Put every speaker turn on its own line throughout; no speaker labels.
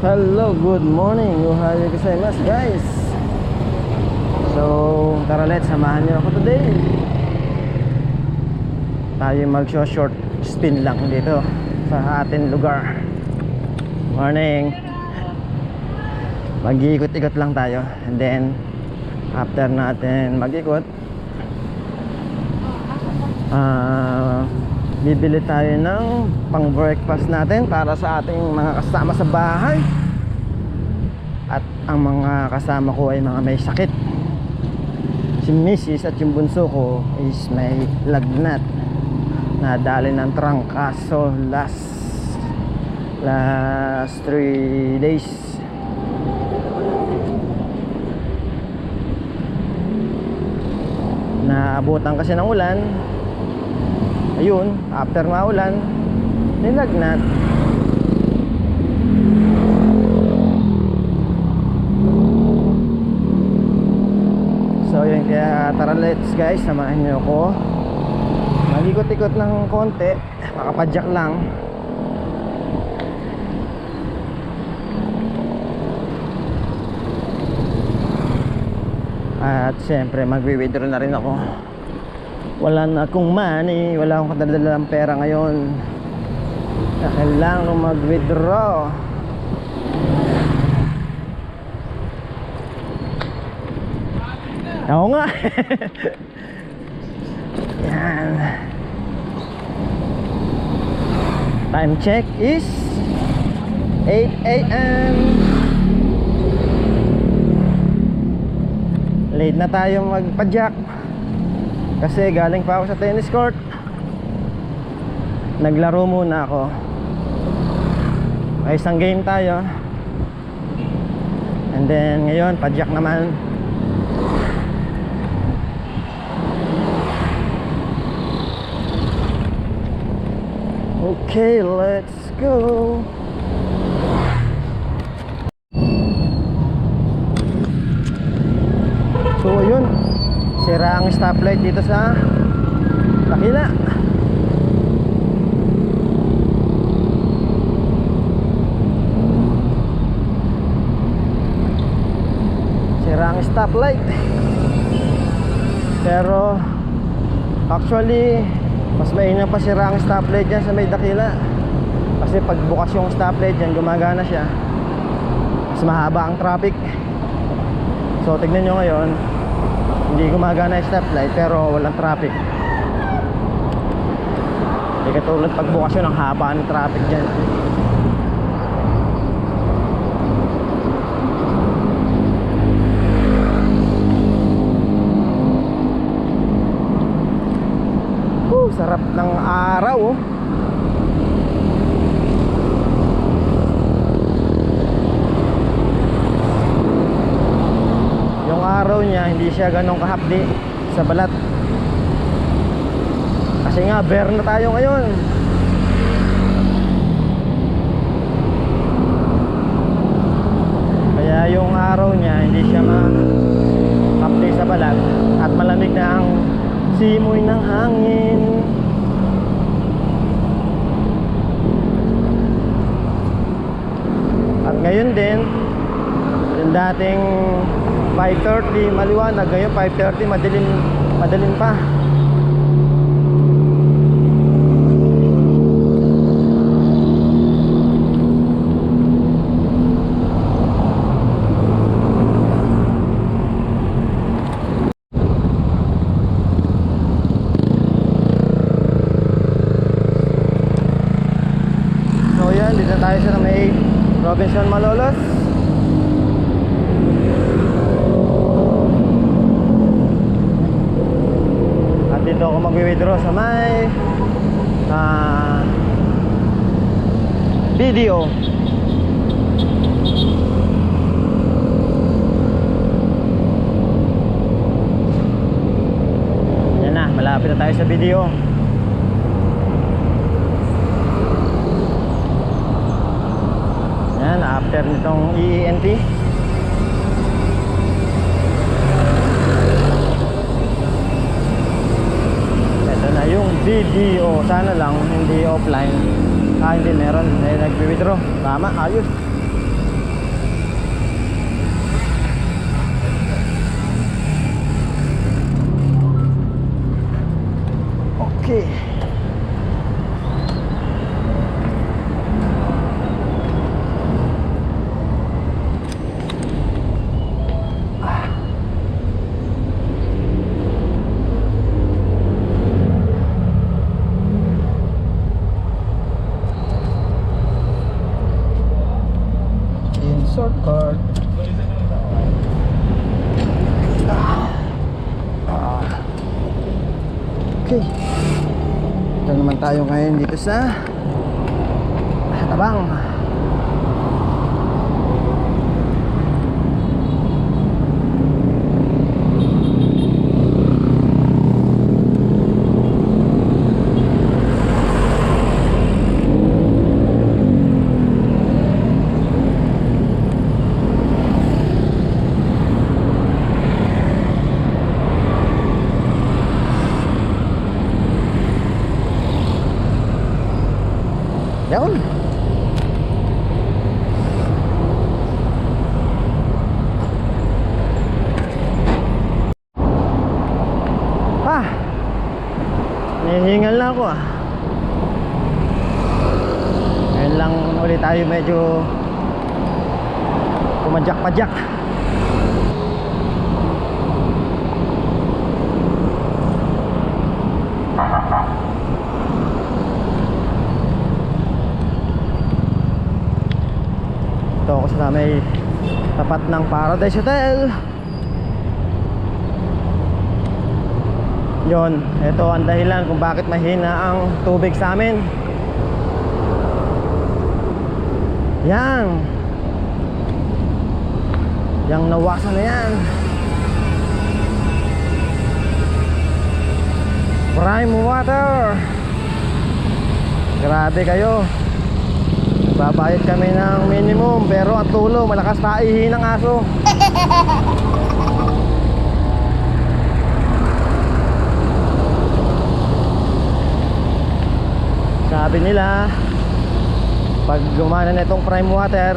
Hello, good morning. Ohio gozaimasu guys. So, tara let's samahan niyo ako today. Tayo mag-short spin lang dito sa ating lugar. Morning. Mag-iikot-ikot lang tayo and then after natin mag-ikot ah bibili tayo ng pang breakfast natin para sa ating mga kasama sa bahay. At ang mga kasama ko ay mga may sakit. Si Mrs. at yung bunso ko is may lagnat nadali ng trangkaso last last 3 days naabutan kasi ng ulan ayun after maulan nilagnat. So yun kaya tara let's guys samahan niyo ako. Mag-ikot-ikot ng konti makapadyak lang. At syempre magwi-withdraw na rin ako wala na akong money wala akong kadadalang pera ngayon. Na kailangan kong mag-withdraw. Oo nga. Yan. Time check is 8 a.m. Late na tayo magpa-jack kasi galing pa ako sa tennis court. Naglaro muna ako. May isang game tayo. And then ngayon, padyak naman. Okay, let's go So yun Sira ang stoplight dito sa Takila Sira ang stoplight. Pero Actually Mas mainam pa sira ang stoplight dyan sa may Dakila Kasi pag bukas yung stoplight dyan Gumagana siya. Mas mahaba ang traffic. So tignan nyo ngayon Hindi gumagana yung stoplight Pero walang traffic Hindi katulad pag bukas yun Ang haba ng traffic dyan Whew, sarap ng araw oh. Yung araw niya hindi siya ganong kahapdi sa balat. Kasi nga bare na tayo ngayon. Kaya yung araw niya hindi siya makapdi sa balat at malamig na ang simoy ng hangin. At ngayon din, yung dating 5.30 maliwanag, ngayon 5.30 madilim, madilim pa. So yan, dito tayo sa may Robinson Malolos. Mag-withdraw sa may ah, video. Yan na, malapit na tayo sa video. Yan, after nitong EENT. hindi sana lang hindi offline. Ah hindi meron. Eh nagwi-withdraw tama ayos. Okay. Tayo ngayon dito sa Tabang. Yun. Ah. Nahihingal na ako ah. Ngayon lang ulit tayo medyo pumadyak-padyak. Ito ako sa may tapat ng Paradise Hotel. Yon, ito ang dahilan kung bakit mahina ang tubig sa amin. Yan. Yang nawasan na yan. Prime water. Grabe kayo. Babayad kami ng minimum pero ang tulo malakas na ihi ng aso. Sabi nila pag gumana na itong prime water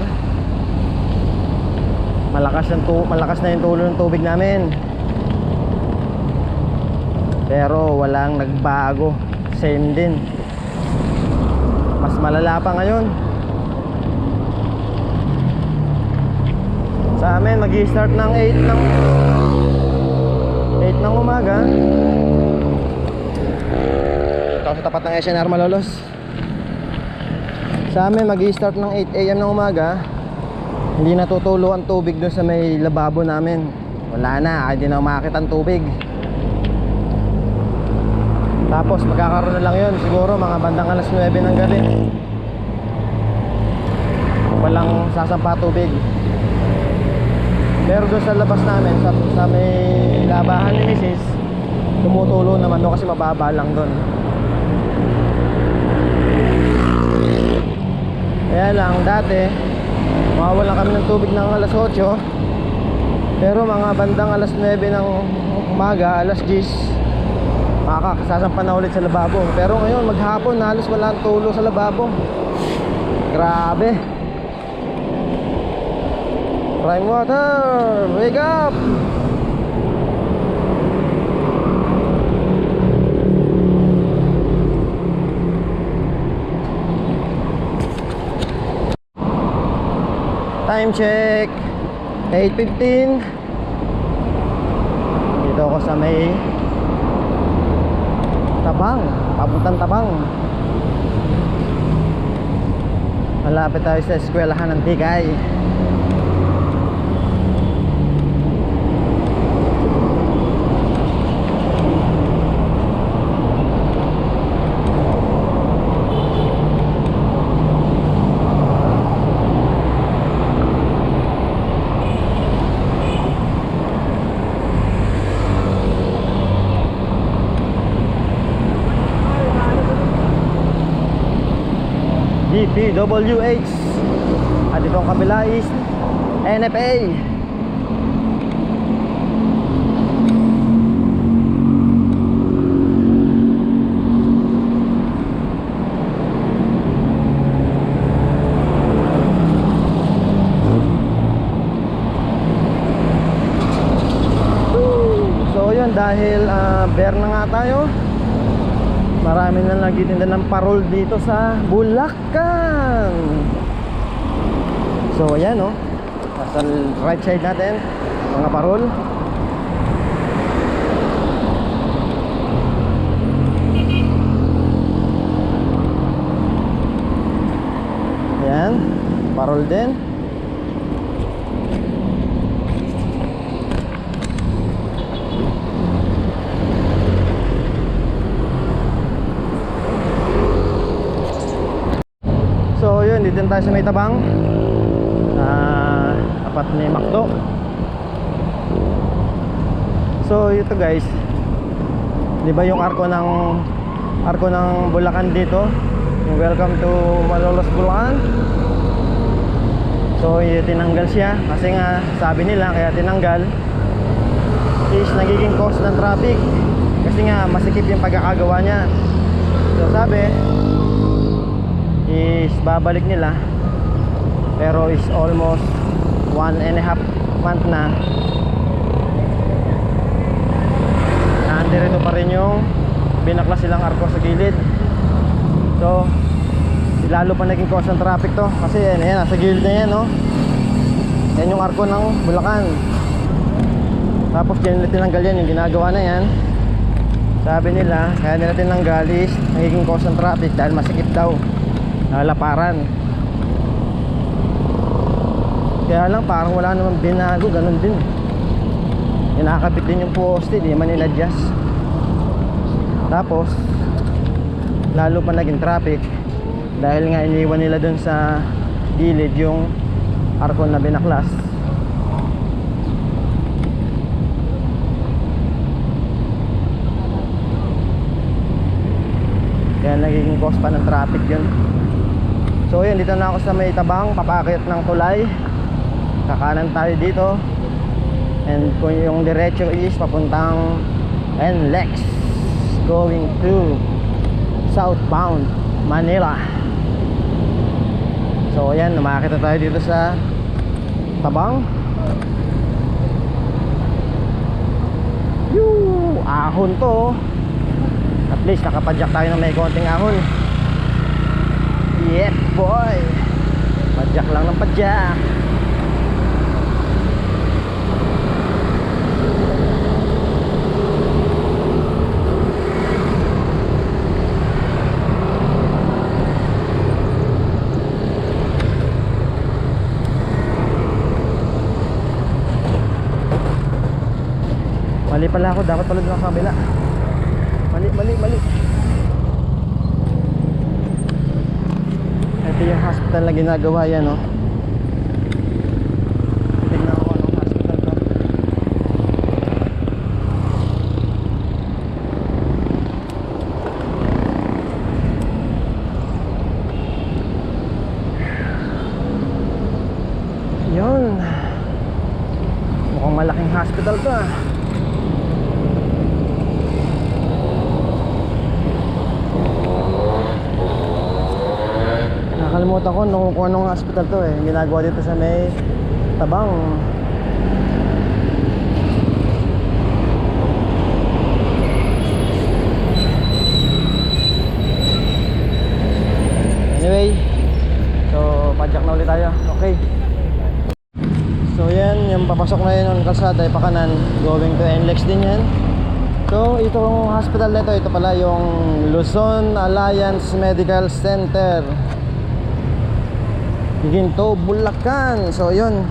malakas, ang tu malakas na yung tulo ng tubig namin. Pero walang nagbago. Same din. Mas malala pa ngayon. Sa amin, mag start ng 8 ng 8 ng umaga. Sa tapat ng SNR Malolos. Sa amin, mag start ng 8 a.m. ng umaga. Hindi natutulo ang tubig doon sa may lababo namin. Wala na, hindi na umakit ang tubig. Tapos magkakaroon na lang yun siguro mga bandang alas 9 ng gabi. Walang sasampa tubig. Pero doon sa labas namin, sa, sa may labahan ni Mrs. Tumutulo naman doon kasi mababa lang doon. Kaya lang, dati, mawawalan kami ng tubig ng alas 8. Pero mga bandang alas 9 ng umaga, alas 10, makakasasampa na ulit sa lababo. Pero ngayon, maghapon, halos wala ang tulo sa lababo. Grabe. Prime water, wake up! Time check. 8.15 Dito ako sa may Tabang. Papuntang Tabang. Malapit tayo sa eskwelahan ng Tigay DPWH At itong kabila is NFA So yun dahil uh, bear na nga tayo Marami na nagtitinda ng parol dito sa Bulacan. So ayan oh. Nasa right side natin, mga parol. Ayan, parol din. So yun, dito na tayo sa may tabang. Ah, Apat ni Macdo So ito guys. Di ba yung arko ng Arko ng Bulacan dito? Yung welcome to Malolos Bulacan. So tinanggal siya. Kasi nga sabi nila kaya tinanggal Is nagiging cause ng traffic. Kasi nga masikip yung pagkakagawa niya. So sabi babalik nila. Pero is almost one and a half month na. Nandirito pa rin yung binaklas silang arko sa gilid. So lalo pa naging cause ng traffic to. Kasi yan, yan nasa gilid na yan no? Yan yung arko ng Bulacan. Tapos yan nila tinanggal yan yung ginagawa na yan. Sabi nila kaya nila tinanggal is nagiging cause ng traffic dahil masikip daw lalaparan. Kaya lang parang wala namang binago ganun din. Inakabit din yung poste di man in-adjust tapos lalo pa naging traffic dahil nga iniwan nila dun sa gilid yung arko na binaklas. Kaya nagiging cause pa ng traffic yun So yun, dito na ako sa may tabang, papakit ng tulay. Kakanan tayo dito. And kung yung diretso is papuntang NLEX going to southbound Manila. So ayan, makakita tayo dito sa tabang. Yoo, ahon to. At least nakapadyak tayo ng may konting ahon. Yeah, boy. Padyak lang ng padyak. Mali pala ako, dapat pala doon sa kabila. Mali, mali, mali. Ito yung hospital na ginagawa yan, no ko anong hospital to. Yun. Mukhang malaking hospital to, ah. Nakalimutan ko nung kung hospital to eh. Ginagawa dito sa may tabang. Anyway, so padyak na ulit tayo. Okay. So yan, yung papasok na yun ng kalsada, ay pakanan, going to NLEX din yan. So itong hospital na ito, ito pala yung Luzon Alliance Medical Center. Ginto, Bulacan. So, yun.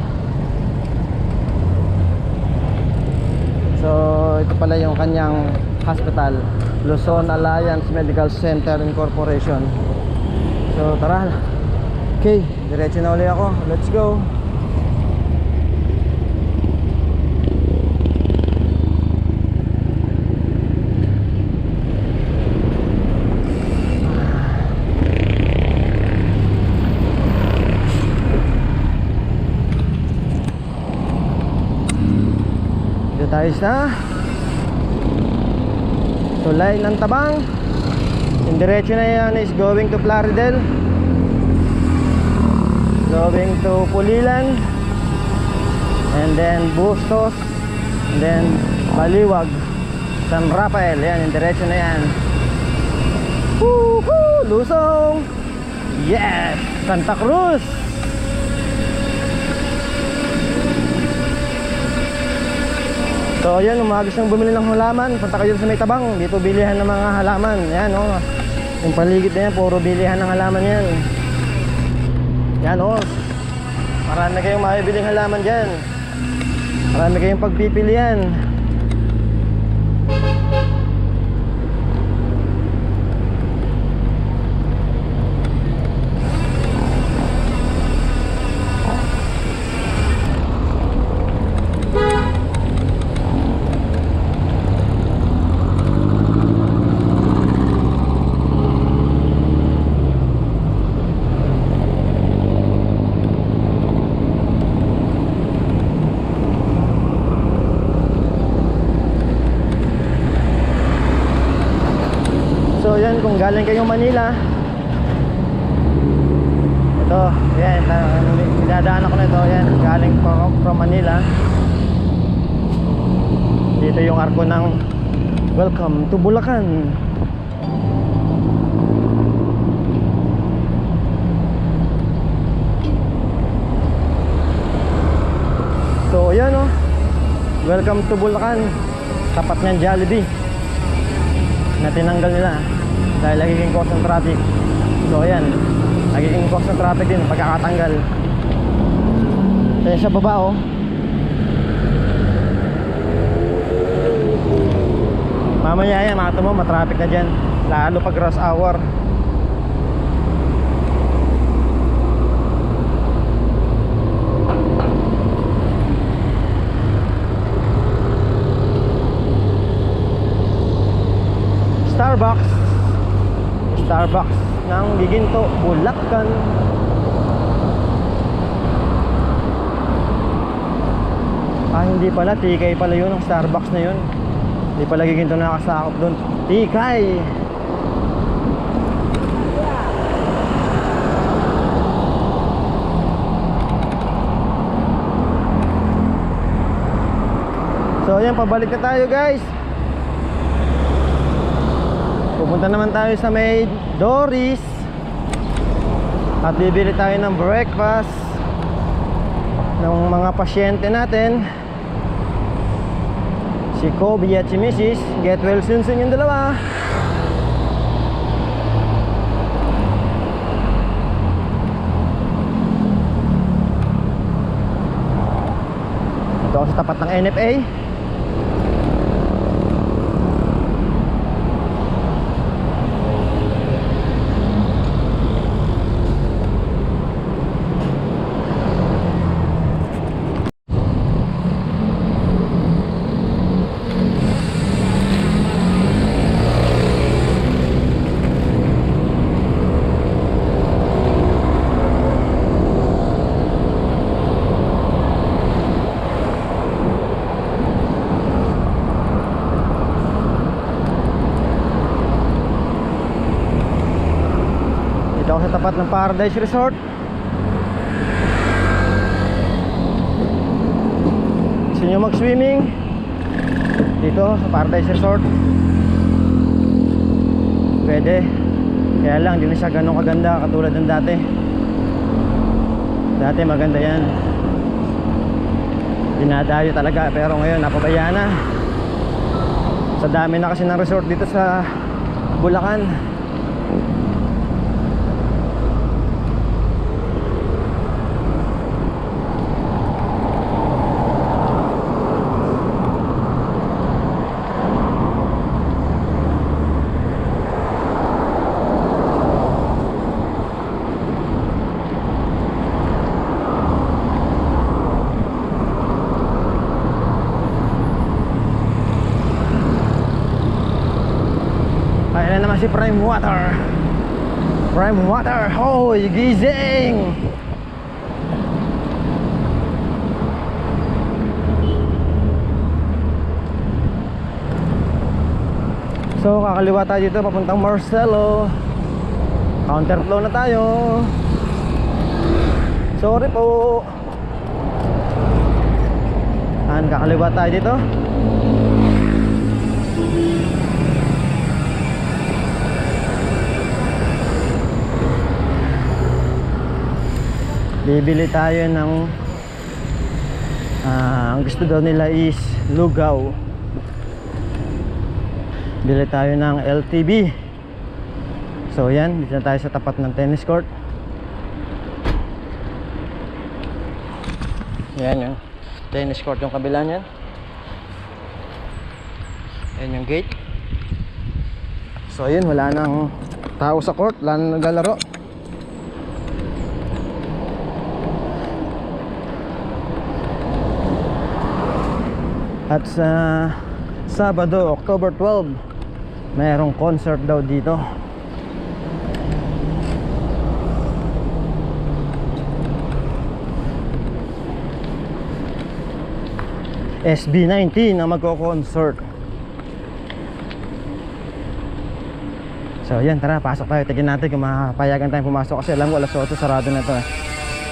So, ito pala yung kanyang hospital. Luzon Alliance Medical Center Incorporation. So, tara. Okay, diretso na uli ako. Let's go. Tayo sa Tulay ng Tabang Yung diretso na yan is going to Plaridel Going to Pulilan And then Bustos And then Baliwag San Rafael Yan yung diretso na yan Woohoo! Lusong! Yes! Santa Cruz! So ayan, umagis ng bumili ng halaman Punta kayo sa may tabang. Dito bilihan ng mga halaman. Yan oh. Yung paligid na yan, puro bilihan ng halaman yan. Yan oh. Marami kayong mabibiling halaman dyan. Marami kayong pagpipilian So yan, kung galing kayong Manila. Ito, yan, dinadaan ako nito Yan, galing from, from Manila. Dito yung arko ng Welcome to Bulacan. So yan oh. Welcome to Bulacan. Tapat niyan Jollibee. Na tinanggal nila dahil nagiging cause ng traffic. So ayan. Nagiging cause ng traffic din pagkakatanggal. Kaya sa baba oh. Mamaya yan makita mo matraffic na dyan. Lalo pag rush hour. Starbucks Starbucks ng Giginto, Bulacan. Ah, hindi pala, Tikay pala yun ang Starbucks na yun. Hindi pala Giginto nakasakop dun. Tikay So ayan, pabalik na tayo guys Pupunta naman tayo sa may Doris. At bibili tayo ng breakfast Ng mga pasyente natin. Si Kobe at si Mrs. Get well soon soon yung dalawa. Ito sa tapat ng NFA tapat ng Paradise Resort. Gusto nyo mag-swimming? Dito sa Paradise Resort. Pwede. Kaya lang, hindi na siya ganun kaganda katulad ng dati. Dati maganda yan. Dinadayo talaga pero ngayon napabayaan na. Sa dami na kasi ng resort dito sa Bulacan Ayan na naman si Prime Water. Prime Water Hoy, gising So kakaliwa tayo dito papuntang Marcelo. Counterflow na tayo. Sorry po. Ayan, kakaliwa tayo dito bibili tayo ng ah, ang gusto daw nila is lugaw. Bili tayo ng LTV so yan dito na tayo sa tapat ng tennis court. Yan yun tennis court yung kabila niyan. Yan yung gate. So ayun wala nang tao sa court wala nang naglalaro At sa Sabado, October 12, mayroong concert daw dito. SB19 na magko-concert. So yan, tara, pasok tayo. Tignan natin kung mapayagan tayong pumasok kasi alam ko alas 8 sarado na to eh.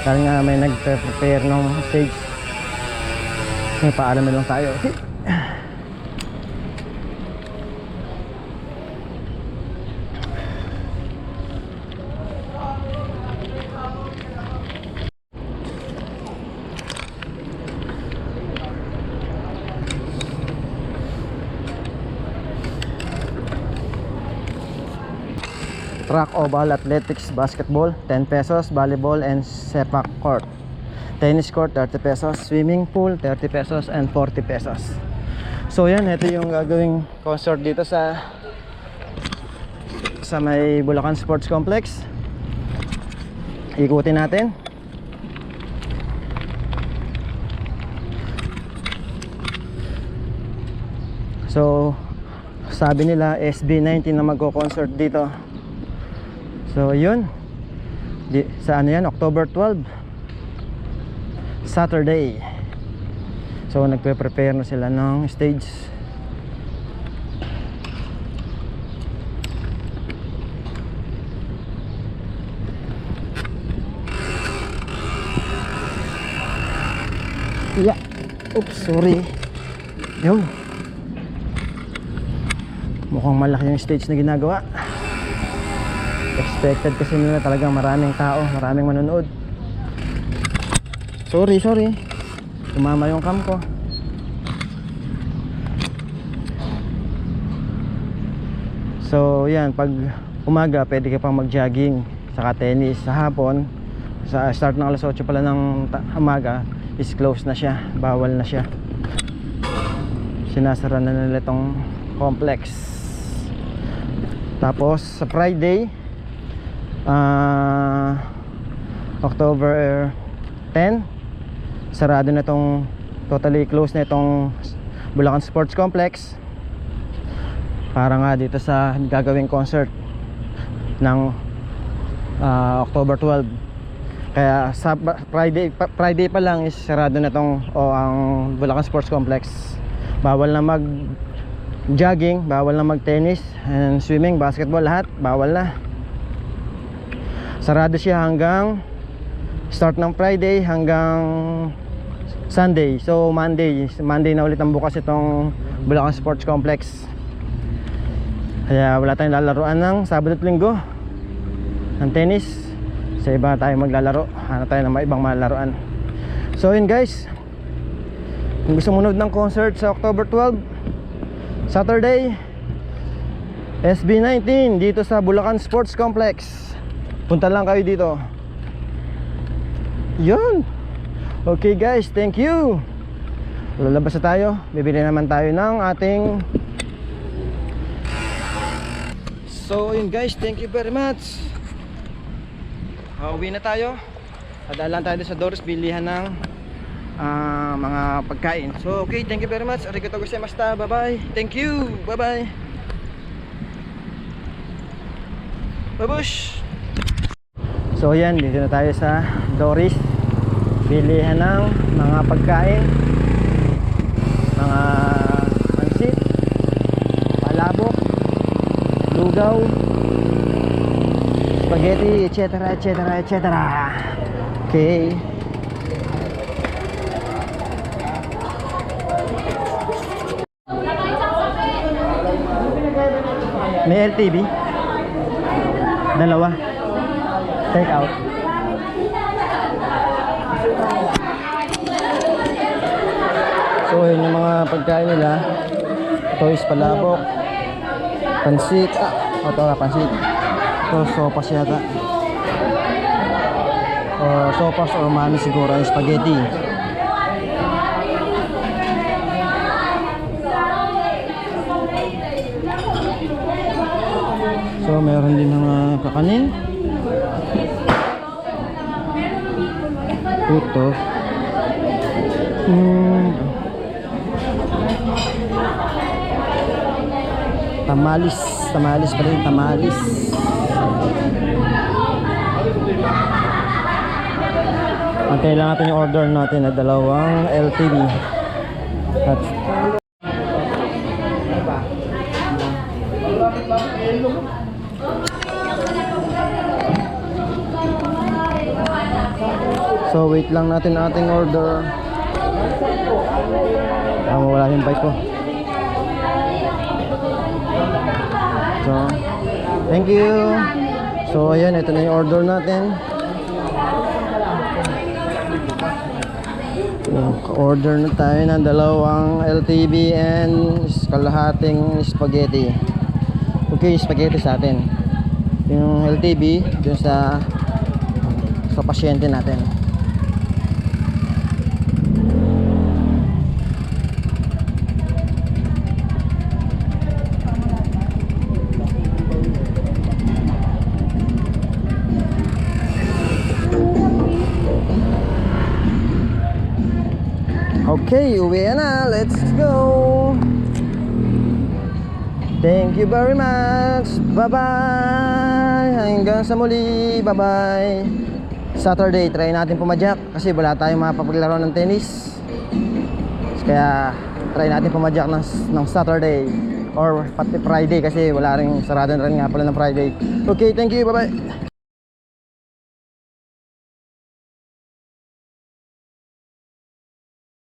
Dahil nga may nag-prepare ng stage. May paalam na lang tayo. Track oval athletics basketball 10 pesos volleyball and sepak court tennis court 30 pesos. Swimming pool 30 pesos and 40 pesos. So yan ito yung gagawing concert dito sa sa may Bulacan Sports Complex. Ikutin natin. So sabi nila SB19 na magko-concert dito. So yun. Di, Sa ano yan? October 12 Saturday. So nagpe-prepare na sila ng stage. Yeah. Oops sorry. Yo. Mukhang malaki yung stage na ginagawa. Expected kasi nila talagang maraming tao maraming manonood sorry sorry. Tumama yung cam ko. So yan pag umaga pwede ka pang mag jogging saka tennis. Sa hapon sa start ng alas 8 pala ng umaga is closed na siya. Bawal na siya. Sinasara na nila itong complex. Tapos sa Friday ah October 10 sarado na itong totally closed na itong Bulacan Sports Complex. Para nga dito sa gagawing concert ng ah, October 12 kaya sa Friday Friday pa lang is sarado na itong o ang Bulacan Sports Complex. Bawal na mag jogging bawal na mag tennis and swimming basketball lahat bawal na. Sarado siya hanggang start ng Friday hanggang Sunday. So Monday. Monday na ulit ang bukas itong Bulacan Sports Complex. Kaya wala tayong lalaroan ng Sabado at Linggo ng tennis. Sa iba tayo maglalaro. Hanap tayo ng ibang malaruan so yun guys. Kung gusto mo ng concert sa October 12 Saturday SB19 dito sa Bulacan Sports Complex. Punta lang kayo dito Yun. Okay guys, thank you. Lalabas na tayo. Bibili naman tayo ng ating So yun guys, thank you very much. Pauwi na tayo. Padaan tayo sa Doris. Bilihan ng ah, mga pagkain. So okay, thank you very much. Arigato gozaimashita, bye bye Thank you, bye bye Babush! So yan, dito na tayo sa Doris Bilihan ng mga pagkain Mga pansit Palabok Lugaw Spaghetti, etc. etc. etc. Okay May LTV? Dalawa Take out pagkain nila. Ito is palabok. Pansit. Ah, ito nga, pansit. Ito, sopas yata. Or sopas or mami siguro yung spaghetti. So, meron din mga kakanin. Puto. Hmm. Tamalis. Tamalis pa rin. Tamalis. Antay lang natin yung order natin na dalawang LTV. At So wait lang natin ating order. Ah, wala yung bike ko. So, thank you. So ayan, ito na yung order natin. Order na tayo ng dalawang LTV and kalahating spaghetti. Okay, spaghetti sa atin. Yung LTV dun sa sa pasyente natin. Okay, uwi na. Let's go. Thank you very much. Bye-bye. Hanggang sa muli. Bye-bye. Saturday, try natin pumadyak kasi wala tayong mapapaglaro ng tennis. Kaya try natin pumadyak ng, ng Saturday or pati Friday kasi wala rin sarado na rin nga pala ng Friday. Okay, thank you. Bye-bye.